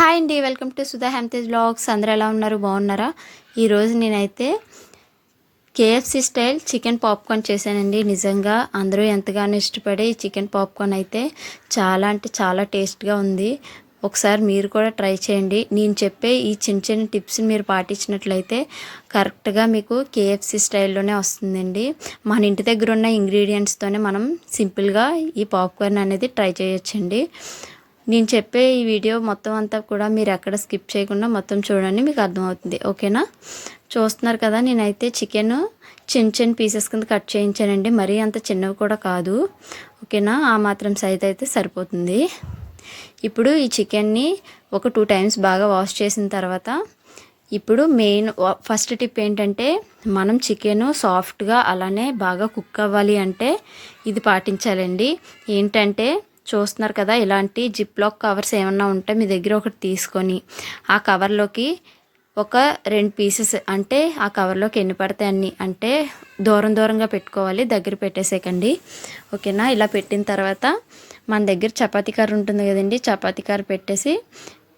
Hi అండి welcome to Sudha Hemtej blogs. అందరూ ఎలా ఉన్నారు? బాగున్నారా? ఈరోజు నేనైతే కేఎఫ్సి స్టైల్ చికెన్ పాప్కార్న్ చేశానండి. నిజంగా అందరూ ఎంతగానో ఇష్టపడే ఈ చికెన్ పాప్కార్న్ అయితే చాలా అంటే చాలా టేస్ట్గా ఉంది. ఒకసారి మీరు కూడా ట్రై చేయండి. నేను చెప్పే ఈ చిన్న చిన్న టిప్స్ని మీరు పాటించినట్లయితే కరెక్ట్గా మీకు కేఎఫ్సి స్టైల్లోనే వస్తుందండి. మన ఇంటి దగ్గర ఉన్న ఇంగ్రీడియంట్స్తోనే మనం సింపుల్గా ఈ పాప్కార్న్ అనేది ట్రై చేయొచ్చండి. నేను చెప్పే ఈ వీడియో మొత్తం అంతా కూడా మీరు ఎక్కడ స్కిప్ చేయకుండా మొత్తం చూడండి మీకు అర్థమవుతుంది. ఓకేనా? చూస్తున్నారు కదా నేనైతే చికెన్ చిన్న చిన్న పీసెస్ కింద కట్ చేయించానండి. మరీ అంత చిన్నవి కూడా కాదు. ఓకేనా? ఆ మాత్రం సైజ్ అయితే సరిపోతుంది. ఇప్పుడు ఈ చికెన్ని ఒక టూ టైమ్స్ బాగా వాష్ చేసిన తర్వాత ఇప్పుడు మెయిన్ ఫస్ట్ టిప్ ఏంటంటే మనం చికెను సాఫ్ట్గా అలానే బాగా కుక్ అవ్వాలి అంటే ఇది పాటించాలండి. ఏంటంటే చూస్తున్నారు కదా ఇలాంటి జిప్ లాక్ కవర్స్ ఏమన్నా ఉంటే మీ దగ్గర ఒకటి తీసుకొని ఆ కవర్లోకి ఒక రెండు పీసెస్ అంటే ఆ కవర్లోకి ఎన్ని పడతాయి అన్ని అంటే దూరం దూరంగా పెట్టుకోవాలి దగ్గర పెట్టేసేకండి. ఓకేనా? ఇలా పెట్టిన తర్వాత మన దగ్గర చపాతీ కర్ర ఉంటుంది కదండి చపాతీ కర్ర పెట్టేసి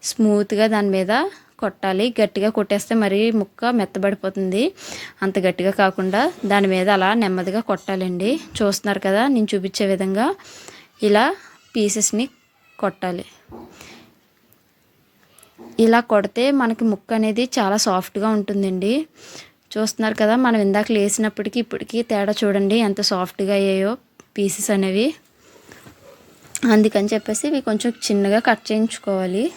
స్మూత్గా దాని మీద కొట్టాలి. గట్టిగా కొట్టేస్తే మరీ ముక్క మెత్తబడిపోతుంది. అంత గట్టిగా కాకుండా దాని మీద అలా నెమ్మదిగా కొట్టాలండి. చూస్తున్నారు కదా నేను చూపించే విధంగా ఇలా పీసెస్ని కొట్టాలి. ఇలా కొడితే మనకి ముక్క అనేది చాలా సాఫ్ట్గా ఉంటుందండి. చూస్తున్నారు కదా మనం ఇందాక లేసినప్పటికీ ఇప్పటికీ తేడా చూడండి ఎంత సాఫ్ట్గా అయ్యాయో పీసెస్ అనేవి. అందుకని చెప్పేసి ఇవి కొంచెం చిన్నగా కట్ చేయించుకోవాలి.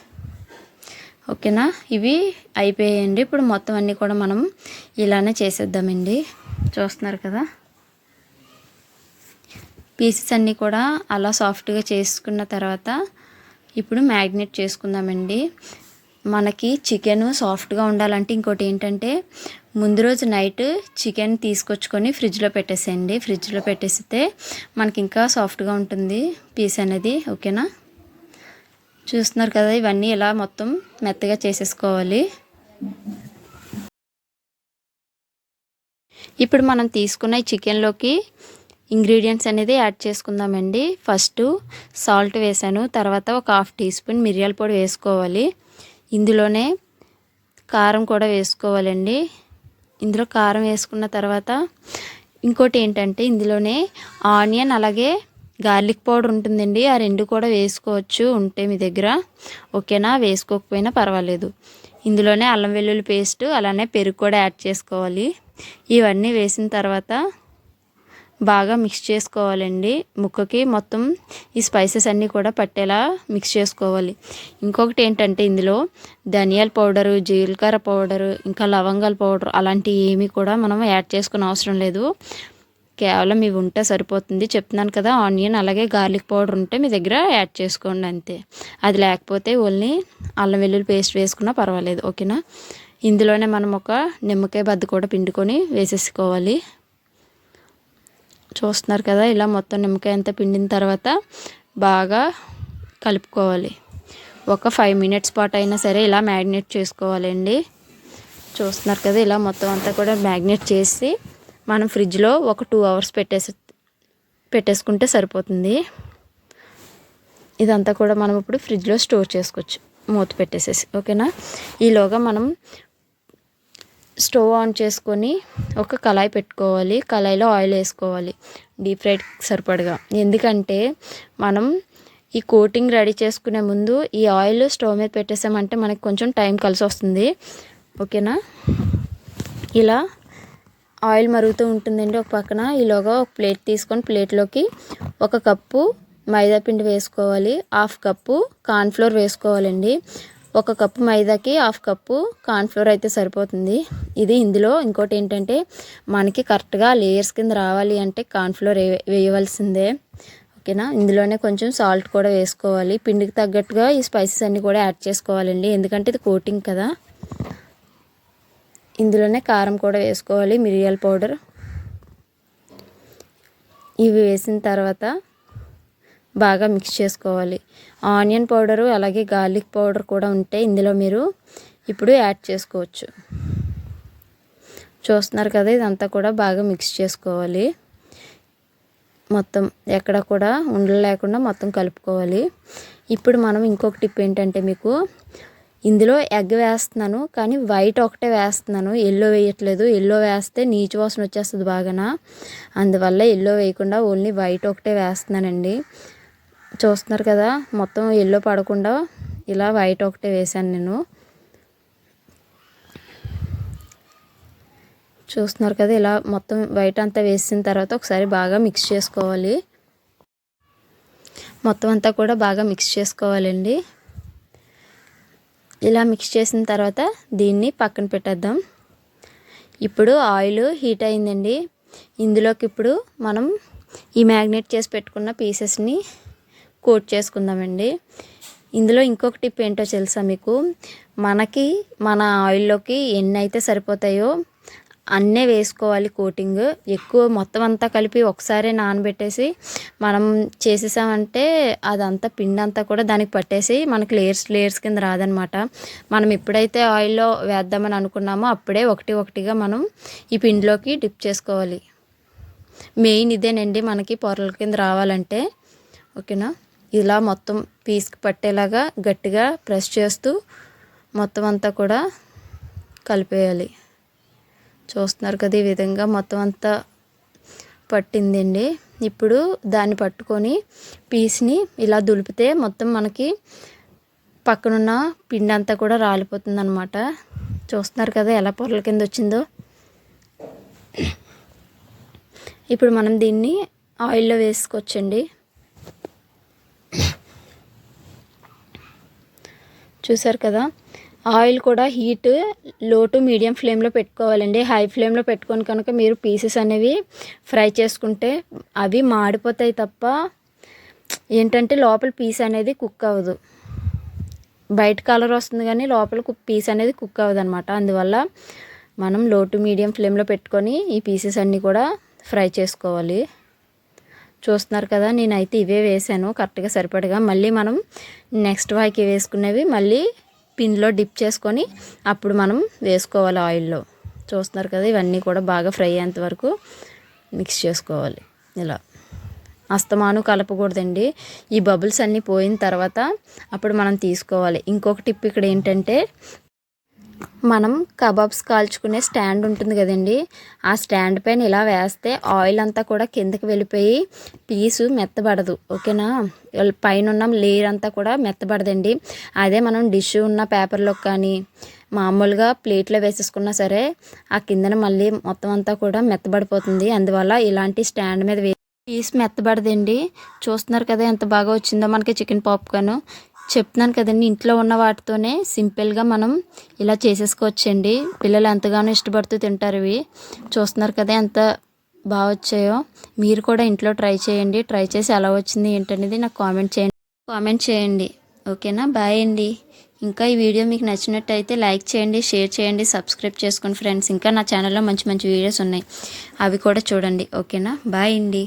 ఓకేనా? ఇవి అయిపోయాయండి. ఇప్పుడు మొత్తం అన్నీ కూడా మనం ఇలానే చేసేద్దామండి. చూస్తున్నారు కదా? పీసెస్ అన్నీ కూడా అలా సాఫ్ట్గా చేసుకున్న తర్వాత ఇప్పుడు మ్యాగ్నెట్ చేసుకుందామండి. మనకి చికెన్ సాఫ్ట్గా ఉండాలంటే ఇంకోటి ఏంటంటే ముందు రోజు నైట్ చికెన్ తీసుకొచ్చుకొని ఫ్రిడ్జ్లో పెట్టేసేయండి. ఫ్రిడ్జ్లో పెట్టేస్తే మనకి ఇంకా సాఫ్ట్గా ఉంటుంది పీస్ అనేది. ఓకేనా? చూస్తున్నారు కదా ఇవన్నీ ఇలా మొత్తం మెత్తగా చేసేసుకోవాలి. ఇప్పుడు మనం తీసుకున్న ఈ చికెన్లోకి ఇంగ్రీడియంట్స్ అనేది యాడ్ చేసుకుందామండి. ఫస్ట్ సాల్ట్ వేసాను. తర్వాత ఒక హాఫ్ టీ స్పూన్ మిరియాల పొడి వేసుకోవాలి. ఇందులోనే కారం కూడా వేసుకోవాలండి. ఇందులో కారం వేసుకున్న తర్వాత ఇంకోటి ఏంటంటే ఇందులోనే ఆనియన్ అలాగే గార్లిక్ పౌడర్ ఉంటుందండి. ఆ రెండు కూడా వేసుకోవచ్చు ఉంటే మీ దగ్గర. ఓకేనా? వేసుకోకపోయినా పర్వాలేదు. ఇందులోనే అల్లం వెల్లుల్లి పేస్ట్ అలానే పెరుగు కూడా యాడ్ చేసుకోవాలి. ఇవన్నీ వేసిన తర్వాత బాగా మిక్స్ చేసుకోవాలండి. ముక్కకి మొత్తం ఈ స్పైసెస్ అన్నీ కూడా పట్టేలా మిక్స్ చేసుకోవాలి. ఇంకొకటి ఏంటంటే ఇందులో ధనియాల పౌడరు జీలకర్ర పౌడరు ఇంకా లవంగాల పౌడర్ అలాంటివి ఏమీ కూడా మనం యాడ్ చేసుకునే అవసరం లేదు. కేవలం ఇవి ఉంటే సరిపోతుంది. చెప్తున్నాను కదా ఆనియన్ అలాగే గార్లిక్ పౌడర్ ఉంటే మీ దగ్గర యాడ్ చేసుకోండి అంతే. అది లేకపోతే ఓన్లీ అల్లం వెల్లుల్లి పేస్ట్ వేసుకున్నా పర్వాలేదు ఓకేనా? ఇందులోనే మనం ఒక నిమ్మకాయ బద్ద కూడా పిండుకొని వేసేసుకోవాలి. చూస్తున్నారు కదా ఇలా మొత్తం నిమ్మకాయ అంతా పిండిన తర్వాత బాగా కలుపుకోవాలి. ఒక ఫైవ్ మినిట్స్ పాటు అయినా సరే ఇలా మ్యాగ్నేట్ చేసుకోవాలండి. చూస్తున్నారు కదా ఇలా మొత్తం అంతా కూడా మ్యాగ్నేట్ చేసి మనం ఫ్రిడ్జ్లో ఒక టూ అవర్స్ పెట్టేసి పెట్టేసుకుంటే సరిపోతుంది. ఇదంతా కూడా మనం ఇప్పుడు ఫ్రిడ్జ్లో స్టోర్ చేసుకోవచ్చు. మూత పెట్టేసేసి. ఓకేనా? ఈలోగా మనం స్టవ్ ఆన్ చేసుకొని ఒక కళాయి పెట్టుకోవాలి. కళాయిలో ఆయిల్ వేసుకోవాలి. డీప్ ఫ్రైడ్ సరిపడగా. ఎందుకంటే మనం ఈ కోటింగ్ రెడీ చేసుకునే ముందు ఈ ఆయిల్ స్టవ్ మీద పెట్టేసామంటే మనకి కొంచెం టైం కలిసి వస్తుంది. ఓకేనా? ఇలా ఆయిల్ మరుగుతూ ఉంటుందండి ఒక పక్కన. ఈలోగా ఒక ప్లేట్ తీసుకొని ప్లేట్లోకి ఒక కప్పు మైదా పిండి వేసుకోవాలి. హాఫ్ కప్పు కార్న్ఫ్లోర్ వేసుకోవాలండి. ఒక కప్పు మైదాకి హాఫ్ కప్పు కార్న్ఫ్లోర్ అయితే సరిపోతుంది. ఇది ఇందులో ఇంకోటి ఏంటంటే మనకి కరెక్ట్గా లేయర్స్ కింద రావాలి అంటే కార్న్ఫ్లోర్ వేయవలసిందే. ఓకేనా? ఇందులోనే కొంచెం సాల్ట్ కూడా వేసుకోవాలి. పిండికి తగ్గట్టుగా ఈ స్పైసెస్ అన్నీ కూడా యాడ్ చేసుకోవాలండి. ఎందుకంటే ఇది కోటింగ్ కదా. ఇందులోనే కారం కూడా వేసుకోవాలి. మిరియాల పౌడర్. ఇవి వేసిన తర్వాత బాగా మిక్స్ చేసుకోవాలి. ఆనియన్ పౌడరు అలాగే గార్లిక్ పౌడర్ కూడా ఉంటే ఇందులో మీరు ఇప్పుడు యాడ్ చేసుకోవచ్చు. చూస్తున్నారు కదా ఇదంతా కూడా బాగా మిక్స్ చేసుకోవాలి. మొత్తం ఎక్కడ కూడా ఉండలు లేకుండా మొత్తం కలుపుకోవాలి. ఇప్పుడు మనం ఇంకొక టిప్ ఏంటంటే మీకు ఇందులో ఎగ్ వేస్తున్నాను కానీ వైట్ ఒకటే వేస్తున్నాను. ఎల్లో వేయట్లేదు. ఎల్లో వేస్తే నీచు వాసన వచ్చేస్తుంది బాగా అందువల్ల ఎల్లో వేయకుండా ఓన్లీ వైట్ ఒకటే వేస్తున్నానండి. చూస్తున్నారు కదా మొత్తం ఎల్లో పడకుండా ఇలా వైట్ ఒకటే వేసాను నేను. చూస్తున్నారు కదా ఇలా మొత్తం వైట్ అంతా వేసిన తర్వాత ఒకసారి బాగా మిక్స్ చేసుకోవాలి. మొత్తం అంతా కూడా బాగా మిక్స్ చేసుకోవాలండి. ఇలా మిక్స్ చేసిన తర్వాత దీన్ని పక్కన పెట్టేద్దాం. ఇప్పుడు ఆయిల్ హీట్ అయిందండి. ఇందులోకి ఇప్పుడు మనం ఈ మ్యాగ్నేట్ చేసి పెట్టుకున్న పీసెస్ని కోట్ చేసుకుందామండి. ఇందులో ఇంకొక టిప్ ఏంటో తెలుసా మీకు? మనకి మన ఆయిల్లోకి ఎన్ని అయితే సరిపోతాయో అన్నే వేసుకోవాలి కోటింగ్. ఎక్కువ మొత్తం అంతా కలిపి ఒకసారి నానబెట్టేసి మనం చేసేసామంటే అదంతా పిండి అంతా కూడా దానికి పట్టేసి మనకి లేయర్స్ లేయర్స్ కింద రాదనమాట. మనం ఎప్పుడైతే ఆయిల్లో వేద్దామని అనుకున్నామో అప్పుడే ఒకటి ఒకటిగా మనం ఈ పిండిలోకి డిప్ చేసుకోవాలి. మెయిన్ ఇదేనండి మనకి పొరల కింద రావాలంటే. ఓకేనా? ఇలా మొత్తం పీస్కి పట్టేలాగా గట్టిగా ప్రెస్ చేస్తూ మొత్తం అంతా కూడా కలిపేయాలి. చూస్తున్నారు కదా ఈ విధంగా మొత్తం అంతా పట్టిందండి. ఇప్పుడు దాన్ని పట్టుకొని పీస్ని ఇలా దులిపితే మొత్తం మనకి పక్కనున్న పిండి అంతా కూడా రాలిపోతుంది అనమాట చూస్తున్నారు కదా ఎలా పొరల కింద వచ్చిందో. ఇప్పుడు మనం దీన్ని ఆయిల్లో వేసుకోవచ్చండి. చూసారు కదా? ఆయిల్ కూడా హీట్లో టు మీడియం ఫ్లేమ్లో పెట్టుకోవాలండి. హై ఫ్లేమ్లో పెట్టుకొని కనుక మీరు పీసెస్ అనేవి ఫ్రై చేసుకుంటే అవి మాడిపోతాయి తప్ప ఏంటంటే లోపల పీస్ అనేది కుక్ అవ్వదు. బయట కలర్ వస్తుంది కానీ లోపల పీస్ అనేది కుక్ అవ్వదు అనమాట అందువల్ల మనం లో టు మీడియం ఫ్లేమ్లో పెట్టుకొని ఈ పీసెస్ అన్నీ కూడా ఫ్రై చేసుకోవాలి. చూస్తున్నారు కదా నేనైతే ఇవే వేసాను కరెక్ట్గా సరిపడగా. మళ్ళీ మనం నెక్స్ట్ వాయికి వేసుకునేవి మళ్ళీ పిన్లో డిప్ చేసుకొని అప్పుడు మనం వేసుకోవాలి ఆయిల్లో. చూస్తున్నారు కదా ఇవన్నీ కూడా బాగా ఫ్రై అయ్యేంత వరకు మిక్స్ చేసుకోవాలి. ఇలా. అస్తమాను కలపకూడదండి. ఈ బబుల్స్ అన్నీ పోయిన తర్వాత అప్పుడు మనం తీసుకోవాలి. ఇంకొక టిప్ ఇక్కడ ఏంటంటే మనం కబాబ్స్ కాల్చుకునే స్టాండ్ ఉంటుంది కదండి. ఆ స్టాండ్ పైన ఇలా వేస్తే ఆయిల్ అంతా కూడా కిందకి వెళ్ళిపోయి పీసు మెత్తబడదు. ఓకేనా? పైన ఉన్న లేయర్ అంతా కూడా మెత్తబడదండి. అదే మనం డిష్ ఉన్న పేపర్లో కానీ మామూలుగా ప్లేట్లో వేసేసుకున్నా సరే ఆ కిందన మళ్ళీ మొత్తం అంతా కూడా మెత్తబడిపోతుంది. అందువల్ల ఇలాంటి స్టాండ్ మీద వే పీస్ మెత్తబడదండి. చూస్తున్నారు కదా ఎంత బాగా వచ్చిందో మనకి చికెన్ పాప్కార్న్. చెప్తున్నాను కదండి ఇంట్లో ఉన్న వాటితోనే సింపుల్గా మనం ఇలా చేసేసుకోవచ్చండి. పిల్లలు ఎంతగానో ఇష్టపడుతూ తింటారు ఇవి. చూస్తున్నారు కదా ఎంత బాగా వచ్చాయో. మీరు కూడా ఇంట్లో ట్రై చేయండి. ట్రై చేసి ఎలా వచ్చింది ఏంటనేది నాకు కామెంట్ చేయండి. కామెంట్ చేయండి. ఓకేనా? బాయ్ అండి. ఇంకా ఈ వీడియో మీకు నచ్చినట్టయితే లైక్ చేయండి షేర్ చేయండి సబ్స్క్రైబ్ చేసుకోండి ఫ్రెండ్స్. ఇంకా నా ఛానల్లో మంచి మంచి వీడియోస్ ఉన్నాయి. అవి కూడా చూడండి. ఓకేనా? బాయ్ అండి.